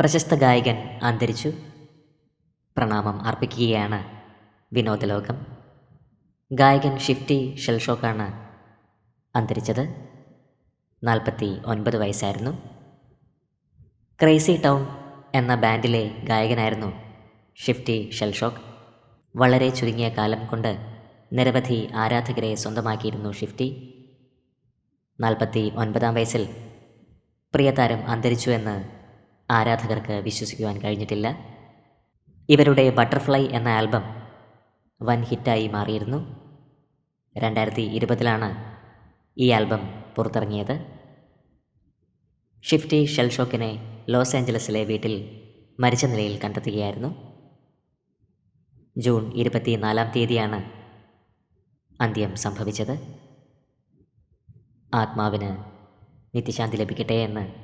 പ്രശസ്ത ഗായകൻ അന്തരിച്ചു. പ്രണാമം അർപ്പിക്കുകയാണ് വിനോദലോകം. ഗായകൻ ഷിഫ്റ്റി ഷെൽഷോക്കാണ് അന്തരിച്ചത്. നാൽപ്പത്തി ഒൻപത് വയസ്സായിരുന്നു. ക്രേസി ടൗൺ എന്ന ബാൻഡിലെ ഗായകനായിരുന്നു ഷിഫ്റ്റി ഷെൽഷോക്ക്. വളരെ ചുരുങ്ങിയ കാലം കൊണ്ട് നിരവധി ആരാധകരെ സ്വന്തമാക്കിയിരുന്നു ഷിഫ്റ്റി. നാൽപ്പത്തി ഒൻപതാം വയസ്സിൽ പ്രിയതാരം അന്തരിച്ചു എന്ന് ആരാധകർക്ക് വിശ്വസിക്കുവാൻ കഴിഞ്ഞിട്ടില്ല. ഇവരുടെ ബട്ടർഫ്ലൈ എന്ന ആൽബം വൻ ഹിറ്റായി മാറിയിരുന്നു. രണ്ടായിരത്തി ഇരുപതിലാണ് ഈ ആൽബം പുറത്തിറങ്ങിയത്. ഷിഫ്റ്റി ഷെൽഷോക്കിനെ ലോസ് ആഞ്ചലസിലെ വീട്ടിൽ മരിച്ച നിലയിൽ കണ്ടെത്തുകയായിരുന്നു. ജൂൺ ഇരുപത്തിനാലാം തീയതിയാണ് അന്ത്യം സംഭവിച്ചത്. ആത്മാവിന് നിത്യശാന്തി ലഭിക്കട്ടെ എന്ന്